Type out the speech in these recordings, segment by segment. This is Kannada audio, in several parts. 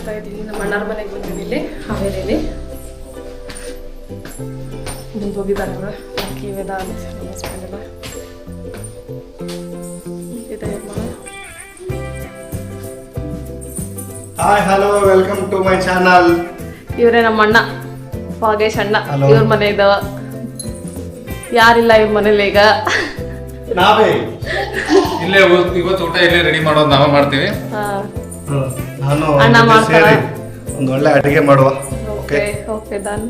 ಹೋಗ್ತಾ ಇದ್ದೀನಿ ನಮ್ಮ ಅಣ್ಣರ ಮನೆಗೆ ಬಂದಿದ್ದೀನಿ ಇಲ್ಲಿ ಹಾವೇರಿಯಲ್ಲಿ ಇಲ್ಲಿ ಹೋಗಿದ್ದಾರೆ ಅವರು ಅಕ್ಕಿ ವೇದ ಅಂತ ನಮ್ಮ ಹಸ್ಬೆಂಡ್ ಎಲ್ಲ hi hello welcome to my channel ಇವರೇ ನಮ್ಮ ಅಣ್ಣ ಭಾಗೇಶ್ ಅಣ್ಣ. ಇವ್ರ ಮನೆ ಇದಾವ ಯಾರಿಲ್ಲ ಇವ್ರ ಮನೇಲಿ ಈಗ. ನಾವೇ. ಇಲ್ಲೇ ಇವತ್ತು ಇವತ್ತು ಊಟ ಇಲ್ಲೇ ರೆಡಿ ಮಾಡೋದು ನಾವೇ ಮಾಡ್ತೀವಿ. ಹಾ, ನಾನು ಅಣ್ಣ ಜೊತೆ ಸೇರಿ ಒಂದು ಒಳ್ಳೆ ಅಡುಗೆ ಮಾಡುವ. ಓಕೆ ಓಕೆ ಡನ್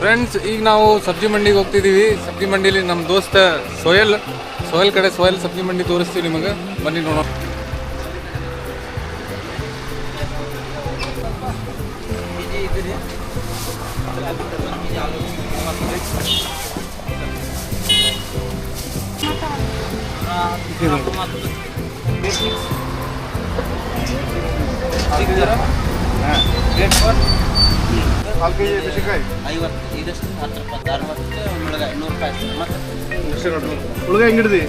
ಫ್ರೆಂಡ್ಸ್ ಈಗ ನಾವು ಸಬ್ಜಿ ಮಂಡಿಗೆ ಹೋಗ್ತಿದೀವಿ ಸಬ್ಜಿ ಮಂಡಿಲಿ ನಮ್ಮ ದೋಸ್ತ ಸೋಯಲ್. ಸೋಯಲ್ ಕಡೆ ಸೋಯಲ್ ಸಬ್ಜಿ ಮಂಡಿ ತೋರಿಸ್ತೀವಿ ನಿಮಗೆ. ಬನ್ನಿ ನೋಡೋಣ. ನಾಲ್ಕು ಕೆಜಿ ಮೆಣಸಿನಕಾಯಿ ಐವತ್ತು ಇದಷ್ಟು ಹತ್ತು ರೂಪಾಯಿ. ಅರವತ್ತು ಮುಳುಗಾಯಿ ನೂರು ರೂಪಾಯಿ ಅಷ್ಟೇ ಮತ್ತೆ? ಉಳ್ಗ ಹೆಂಗ್ ಹಿಡ್ದಿ?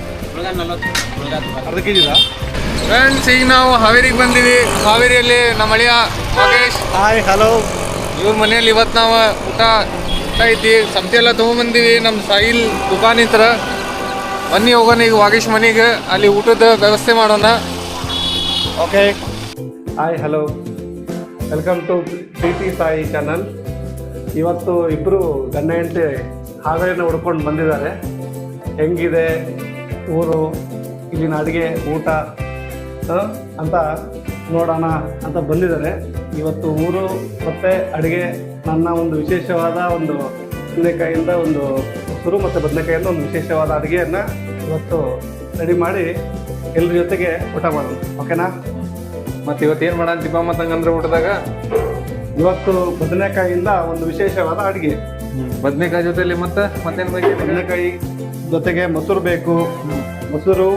ನಲ್ವತ್ತು ಕೆಜಿ ಫ್ರೆಂಡ್ಸ್ ಈಗ ನಾವು ಹಾವೇರಿಗೆ ಬಂದೀವಿ. ಹಾವೇರಿಯಲ್ಲಿ ನಮ್ಮ ಅಳಿಯ ಮಹೇಶ್. ಹಾಯ್ ಹಲೋ ಇವ್ರ ಮನೆಯಲ್ಲಿ ಇವತ್ತು ನಾವು ಊಟ ಊಟ ಐತಿ ಸಬ್ಜಿ ಎಲ್ಲ ತೊಗೊಂಬಂದೀವಿ. ನಮ್ಮ ಸಾಯಿಲ್ ದುಕಾನ್ ಹತ್ರ. ಬನ್ನಿ ಹೋಗೋಣ ಈಗ ವಾಗೇಶ್ ಮನೆಗೆ. ಅಲ್ಲಿ ಊಟದ ವ್ಯವಸ್ಥೆ ಮಾಡೋಣ. Okay hi hello welcome to Preethi Sai channel ಇವತ್ತು ಇಬ್ಬರು ಗಂಡ ಹೆಂಡತಿ ಹಾವೇರಿನ ಹುಡ್ಕೊಂಡು ಬಂದಿದ್ದಾರೆ. ಹೆಂಗಿದೆ ಊರು, ಇಲ್ಲಿನ ಅಡುಗೆ, ಊಟ ಅಂತ ನೋಡೋಣ ಅಂತ ಬಂದಿದ್ದಾರೆ. ಇವತ್ತು ಊರು ಮತ್ತು ಅಡುಗೆ ನನ್ನ ಒಂದು ವಿಶೇಷವಾದ ಒಂದು ಬದನೆಕಾಯಿಂದ ಒಂದು ಸುರು ಮತ್ತು ಬದನೆಕಾಯಿಂದ ಒಂದು ವಿಶೇಷವಾದ ಅಡುಗೆಯನ್ನು ಇವತ್ತು ರೆಡಿ ಮಾಡಿ ಎಲ್ಲರ ಜೊತೆಗೆ ಊಟ ಮಾಡೋಣ. ಓಕೆನಾ ಮತ್ತೆ ಇವತ್ತು ಏನು ಮಾಡಂತೀಪ ಮತ್ತಂಗಂದ್ರೆ ಊಟದಾಗ? ಇವತ್ತು ಬದನೆಕಾಯಿಯಿಂದ ಒಂದು ವಿಶೇಷವಾದ ಅಡುಗೆ. ಬದನೆಕಾಯಿ ಜೊತೆಲಿ ಮತ್ತೆ ಮತ್ತೇನು ಬೇಕು ಬದನೆಕಾಯಿ ಜೊತೆಗೆ ಮೊಸರು ಬೇಕು. ಮೊಸರು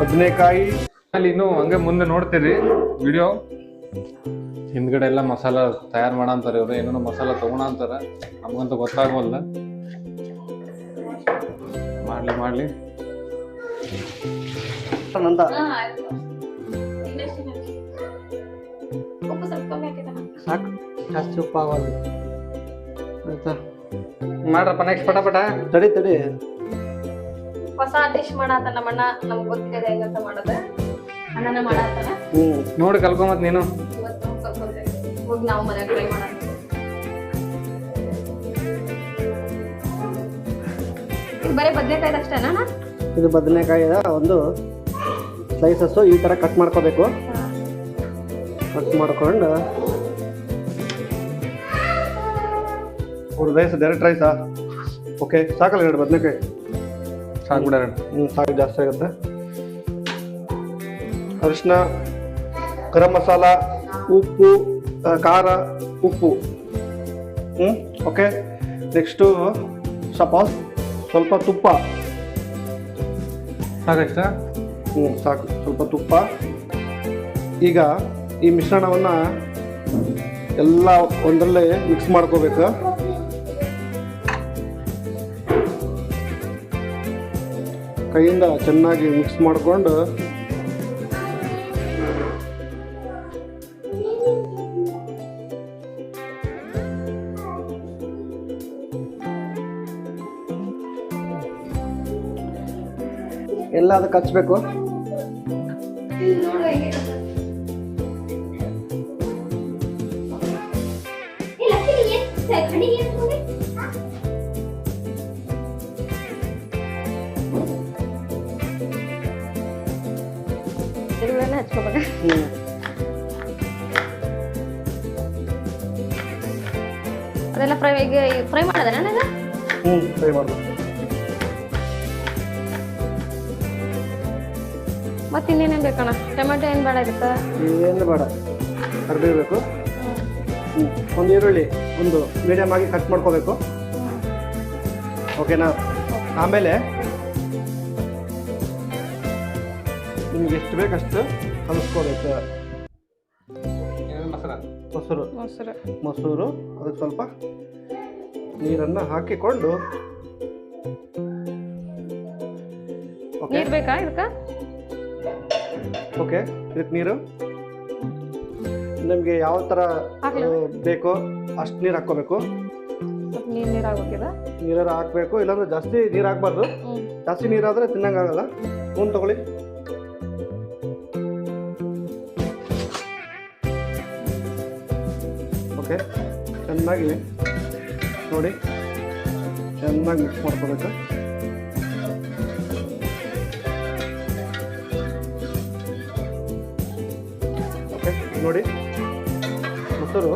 ಬದನೆಕಾಯಿ. ಅಲ್ಲಿ ಇನ್ನು ಹಂಗೆ ಮುಂದೆ ನೋಡ್ತೀರಿ ವಿಡಿಯೋ. ಹಿಂದ್ಗಡೆ ಎಲ್ಲ ಮಸಾಲ ತಯಾರು ಮಾಡಂತಾರೆ ಇವರು. ಏನೇನೋ ಮಸಾಲ ತಗೋಣ ಅಂತಾರೆ. ನಮಗಂತೂ ಗೊತ್ತಾಗೋಲ್ಲ. ಮಾಡಲಿ ಮಾಡಲಿ. ನಂದ ಸಾಕು. ಜಾಸ್ತಿ ಉಪ್ಪು ಆಗೋದು ಆಯ್ತಾ? ಮಾಡ್ರಪ್ಪ ನೆಕ್ಸ್ಟ್ ಪಟ ಪಟ. ತಡಿ ತಡಿ. ಹೊಸ ಡಿಶ್ ಮಾಡಾತ ನಮ್ಮಣ್ಣ ನಮ್ಗೆ ಗೊತ್ತಿದೆ ಹೆಂಗಂತ ಮಾಡೋದು. ಅಣ್ಣನ ಮಾಡಾತಾನ. ಹ್ಞೂ ನೋಡಿ ಕಲ್ಕೊಂಬತ್ ನೀನು. ಇವತ್ತು ನಮ್ಗ್ ಸ್ವಲ್ಪ ಹೋಗಿ ನಾವು ಮನೆಗೆ ಟ್ರೈ ಮಾಡೋಣ. ಇದು ಬರೀ ಬದನೆಕಾಯಿ ಅಷ್ಟೇನಾ ಇದು ಬದನೆಕಾಯಿ ಒಂದು ಸ್ಲೈಸಸ್ಸು ಈ ಥರ ಕಟ್ ಮಾಡ್ಕೋಬೇಕು. ಕಟ್ ಮಾಡ್ಕೊಂಡು. ಅವ್ರದ್ದು ರೈಸ್ ಡೈರೆಕ್ಟ್ ರೈಸಾ ಓಕೆ ಸಾಕಲ್ಲ ಎರಡು ಬದನೆಕಾಯಿ. ಸಾಕ್ಬಿಡ ಹ್ಞೂ ಸಾಕು ಜಾಸ್ತಿ ಆಗುತ್ತೆ. ಅರಿಶಿನ ಗರಂ ಮಸಾಲ ಉಪ್ಪು ಖಾರ ಉಪ್ಪು. ಹ್ಞೂ ಓಕೆ ನೆಕ್ಸ್ಟು ಸ್ವಲ್ಪ ಸ್ವಲ್ಪ ತುಪ್ಪ. ಸಾಕಷ್ಟ ಹ್ಞೂ ಸಾಕು ಸ್ವಲ್ಪ ತುಪ್ಪ. ಈಗ ಈ ಮಿಶ್ರಣವನ್ನು ಎಲ್ಲ ಒಂದರಲ್ಲೇ ಮಿಕ್ಸ್ ಮಾಡ್ಕೋಬೇಕು. ಕೈಯಿಂದ ಚೆನ್ನಾಗಿ ಮಿಕ್ಸ್ ಮಾಡಿಕೊಂಡು ಎಲ್ಲ ಅದಕ್ಕೆ ಹಚ್ಬೇಕು ಹ್ಞೂ ಅದೆಲ್ಲ ಫ್ರೈ ಫ್ರೈ ಮಾಡಿದೆ ನನಗೆ ಹ್ಞೂ ಫ್ರೈ ಮಾಡಬೇಕು ಮತ್ತೆ ಇನ್ನೇನೇನು ಬೇಕಣ್ಣ? ಟೊಮೆಟೊ ಏನು ಬೇಡ ಇದಕ್ಕೆ? ಏನು ಬೇಡ. ಕರಿಬೇವು ಬೇಕು. ಹ್ಞೂ ಒಂದು ಈರುಳ್ಳಿ ಒಂದು ಮೀಡಿಯಮ್ ಆಗಿ ಕಟ್ ಮಾಡ್ಕೋಬೇಕು. ಓಕೆನಾ ಆಮೇಲೆ ನಿಮ್ಗೆ ಎಷ್ಟು ಬೇಕಷ್ಟು ಕಲಿಸ್ಕೋಬೇಕು ಮೊಸರು? ಮೊಸರು. ಮೊಸರು. ಅದಕ್ಕೆ ಸ್ವಲ್ಪ ನೀರನ್ನು ಹಾಕಿಕೊಂಡು. ಓಕೆ ನೀರು ಬೇಕಾ ಇದಕ್ಕೆ? ಓಕೆ ಇದಕ್ಕೆ ನೀರು? ನಿಮಗೆ ಯಾವ ಥರ ಬೇಕೋ ಅಷ್ಟು ನೀರು ಹಾಕ್ಕೋಬೇಕು. ನೀರು ನೀರ್ ಹಾಕಬೇಕು ಇಲ್ಲಾಂದ್ರೆ ಜಾಸ್ತಿ ನೀರು ಹಾಕ್ಬಾರ್ದು. ಜಾಸ್ತಿ ನೀರಾದರೆ ತಿನ್ನಂಗಾಗಲ್ಲ. ಹ್ಞೂ ತಗೊಳ್ಳಿ. ಓಕೆ. ಚೆನ್ನಾಗಿ ನೋಡಿ. ಚೆನ್ನಾಗಿ ಮಿಕ್ಸ್ ಮಾಡ್ಕೋಬೇಕು. ಓಕೆ, ನೋಡಿ. ಮೊಸರು.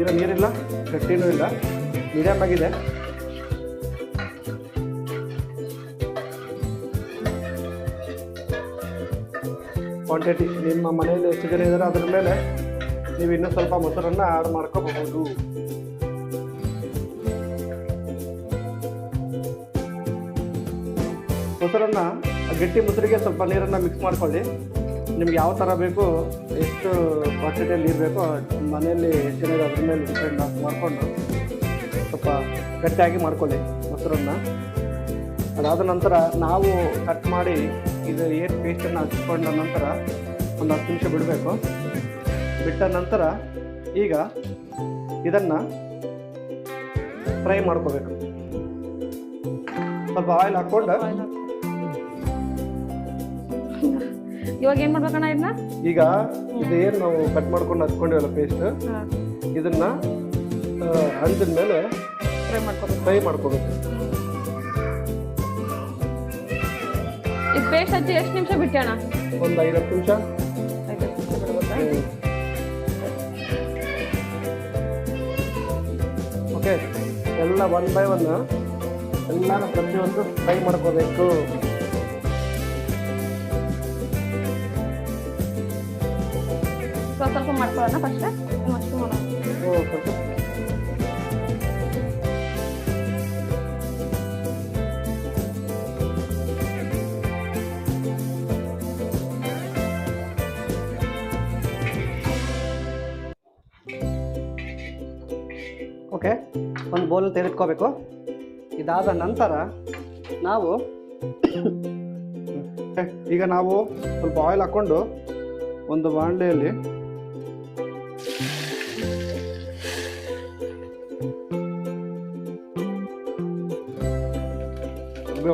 ಇರೋ ನೀರಿಲ್ಲ, ಗಟ್ಟಿನೂ ಇಲ್ಲ. ಮೀಡಿಯಮ್ ಆಗಿದೆ. ಕ್ವಾಂಟಿಟಿ ನಿಮ್ಮ ಮನೆಯಲ್ಲಿ ಎಷ್ಟು ಜನ ಇದ್ದಾರೆ ಅದ್ರ ಮೇಲೆ ನೀವು ಇನ್ನೂ ಸ್ವಲ್ಪ ಮೊಸರನ್ನು ಆಡ್ ಮಾಡ್ಕೋಬಹುದು. ಮೊಸರನ್ನು, ಗಟ್ಟಿ ಮೊಸರಿಗೆ ಸ್ವಲ್ಪ ನೀರನ್ನು ಮಿಕ್ಸ್ ಮಾಡ್ಕೊಳ್ಳಿ. ನಿಮ್ಗೆ ಯಾವ ಥರ ಬೇಕು, ಎಷ್ಟು ಕ್ವಾಂಟಿಟಿಯಲ್ಲಿ ನೀರು ಬೇಕೋ, ಮನೆಯಲ್ಲಿ ಇದೆ ಅದ್ರ ಮೇಲೆ ಡಿಪೆಂಡ್ ಮಾಡಿಕೊಂಡು ಸ್ವಲ್ಪ ಗಟ್ಟಿಯಾಗಿ ಮಾಡ್ಕೊಳ್ಳಿ ಮೊಸರನ್ನು. ಅದಾದ ನಂತರ ನಾವು ಕಟ್ ಮಾಡಿ ಇದು ಏನು ಪೇಸ್ಟನ್ನು ಹಚ್ಕೊಂಡ ನಂತರ ಒಂದು ಹತ್ತು ನಿಮಿಷ ಬಿಡಬೇಕು. ಬಿಟ್ಟ ನಂತರ ಈಗ ಇದನ್ನು ಫ್ರೈ ಮಾಡ್ಕೋಬೇಕು. ಸ್ವಲ್ಪ ಆಯಿಲ್ ಹಾಕ್ಕೊಂಡು ಇವಾಗ ಏನು ಮಾಡ್ಬೇಕಣ್ಣ ಇದನ್ನ ಈಗ ಇದೇನು ನಾವು ಕಟ್ ಮಾಡ್ಕೊಂಡು ಹಚ್ಕೊಂಡಿವಲ್ಲ ಪೇಸ್ಟ್ ಇದನ್ನು ಹಂಚಿದ ಮೇಲೆ ಫ್ರೈ ಮಾಡ್ಕೋಬೇಕು. ಫ್ರೈ ಮಾಡ್ಕೋಬೇಕು. ಇದು ಪೇಸ್ಟ್ ಹಚ್ಚಿ ಎಷ್ಟು ನಿಮಿಷ ಬಿಟ್ಟಣ ಒಂದು ಐದು ಹತ್ತು ನಿಮಿಷ. ಎಲ್ಲ ಒನ್ ಬೈ ಒನ್ ಎಲ್ಲಾನು ಪ್ರತಿಯೊಂದು ಟ್ರೈ ಮಾಡ್ಕೋಬೇಕು. ಸ್ವಲ್ಪ ಮಾಡ್ಕೊಳ್ಳೋಣ ಫಸ್ಟ್ ಮಾಡೋಣ ಓ, ಸ್ವಲ್ಪ. ಓಕೆ? ಒಂದು ಬೌಲ್ ತೆಗೆದುಕೋಬೇಕು. ಇದಾದ ನಂತರ ನಾವು ಈಗ ನಾವು ಸ್ವಲ್ಪ ಆಯಿಲ್ ಹಾಕ್ಕೊಂಡು ಒಂದು ಬಾಂಡೆಯಲ್ಲಿ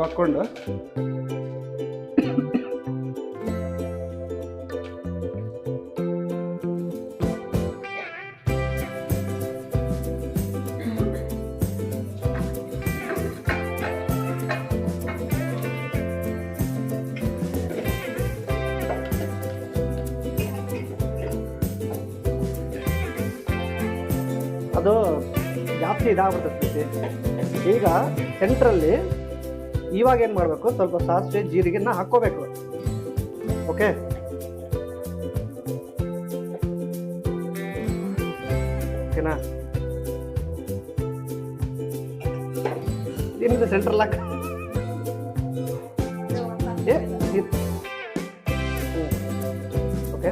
ಹಾಕ್ಕೊಂಡು ಅದು ಜಾಸ್ತಿ ಇದಾಗ್ಬಿಡ್ತದೆ ಈಗ ಸೆಂಟ್ರಲ್ಲಿ ಇವಾಗ ಏನು ಮಾಡಬೇಕು? ಸ್ವಲ್ಪ ಸಾಸಿವೆ, ಜೀರಿಗೆನ ಹಾಕ್ಕೋಬೇಕು. ಓಕೆ ಓಕೆನಾ? ಏನಿದೆ ಸೆಂಟ್ರಲ್ ಹಾಕ. ಓಕೆ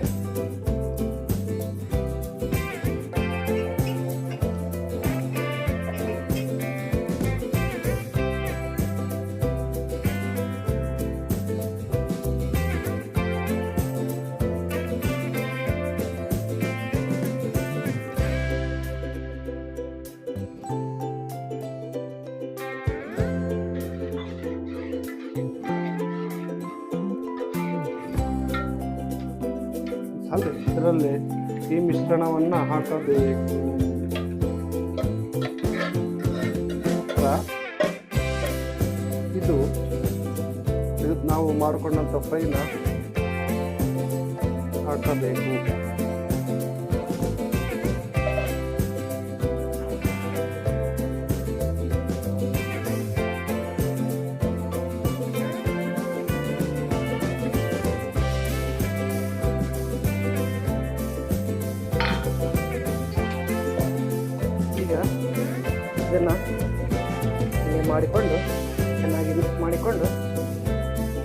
ಈ ಮಿಶ್ರಣವನ್ನು ಹಾಕಬೇಕು. ಇದು ಇದು ನಾವು ಮಾಡಿಕೊಂಡಂಥ ಫ್ರೈನ ಹಾಕಬೇಕು.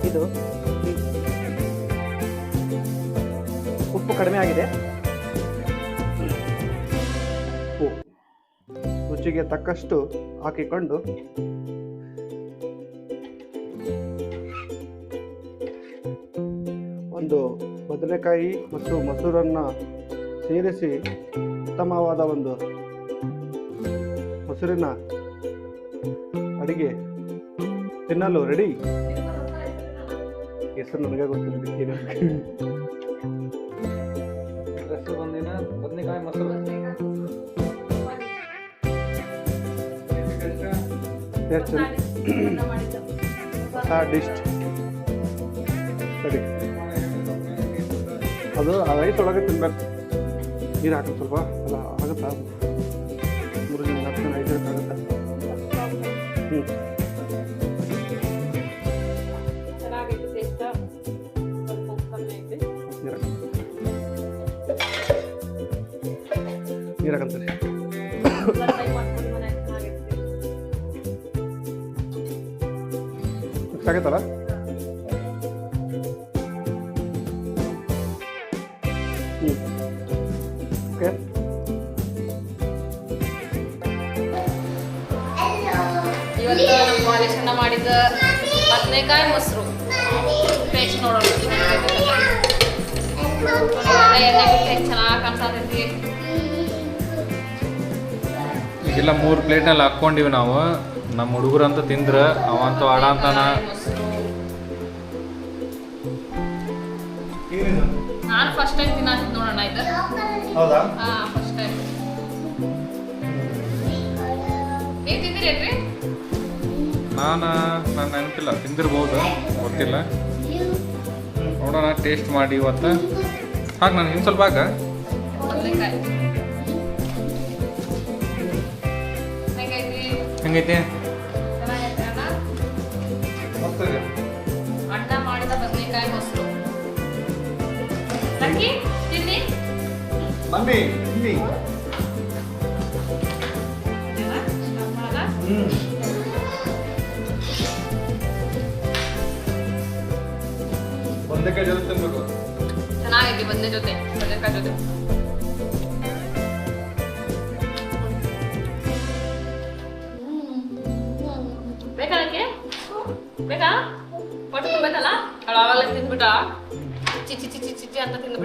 ಇದು. ಉಪ್ಪು ಕಡಿಮೆ ಆಗಿದೆ. ಉಪ್ಪು. ರುಚಿಗೆ ತಕ್ಕಷ್ಟು ಹಾಕಿಕೊಂಡು ಒಂದು ಬದನೆಕಾಯಿ ಮತ್ತು ಮೊಸರನ್ನು ಸೇರಿಸಿ ಉತ್ತಮವಾದ ಒಂದು ಮೊಸರಿನ ಅಡಿಗೆ ತಿನ್ನಲು ರೆಡಿ. ಹೆಸರು ನನಗೆ ಗೊತ್ತಿಲ್ಲ ಹೆಸರು ಬಂದಿನ ಬದನೆಕಾಯಿ ಮೊಸರು. ಎಷ್ಟು ಹೊಸ ಡಿಶ್ ಸರಿ. ಅದು ರೈಸ್ ಒಳಗೆ ತಿನ್ಬೇಕು. ನೀರು ಹಾಕಿ ಸ್ವಲ್ಪ. ಅಲ್ಲ ಆಗುತ್ತಾ? ಮೂರು ಜನ ಐದು ಆಗುತ್ತಾ? ಹ್ಞೂ ನೀರು ಹಾಕಂತಾರೆ ಟ್ರೈ ಮಾಡ್ಕೊಂಡು ಮನೆ ಚೆನ್ನಾಗೈತೆ ಮಿಕ್ಸ್ ಆಗೈತಲ್ಲ ಹ್ಞೂ ಓಕೆ ಇವತ್ತು ನಮ್ಮ ಮಾಲೇಶಣ್ಣ ಮಾಡಿದ ಬದನೆಕಾಯಿ ಮೊಸರು. ಟೇಸ್ಟ್ ನೋಡೋಣ. ಎಣ್ಣೆ ಬಿಟ್ಟು ಚೆನ್ನಾಗಿ ಕಾಣಿಸ್ತೈತಿ ಈಗೆಲ್ಲ ಮೂರು ಪ್ಲೇಟ್ನಲ್ಲಿ ಹಾಕ್ಕೊಂಡಿವಿ ನಾವು. ನಮ್ಮ ಹುಡುಗರಂತ ತಿಂದ್ರೆ ಅವಂತ ಆಡ ಅಂತಾನ. ನಾನು ಫಸ್ಟ್ ಟೈಮ್ ತಿನ್ನತ್ತಿದ್ ನೋಡೋಣ ಇದು. ಹೌದಾ? ಹಾ ಫಸ್ಟ್ ಟೈಮ್ ನೀವು ತಿಂದಿರೇನ್ರಿ? ನಾನು ನನ್ನ ನೆನಪಿಲ್ಲ. ತಿಂದಿರ್ಬೋದು ಗೊತ್ತಿಲ್ಲ. ನೋಡೋಣ ಟೇಸ್ಟ್ ಮಾಡಿ ಇವತ್ತು. ಹಾಗೆ ನಾನು ಇನ್ನು ಸ್ವಲ್ಪ ಹಾಕ. ಹೆಂಗೈತಿ? ಅಣ್ಣ ಅಣ್ಣ ಮಾಡಿದ ಬದನೆಕಾಯಿ ಮೊಸರು. ಲಕ್ಕಿ ತಿನ್ನಿ. ಮಮ್ಮಿ ತಿನ್ನಿ. ಒಂದಕ್ಕೆ ಜೊತೆ ತಿನ್ಬೇಕು. ಚೆನ್ನಾಗೈತಿ ಬಂದೆ ಜೊತೆ ಬದನೆಕಾಯಿ ಜೊತೆ. బేట పట్టుకుని పెట్టాలా అలా వాళ్ళకి తింది బిడ్డ చిచ్చి చిచ్చి చిచ్చి అంతా తింది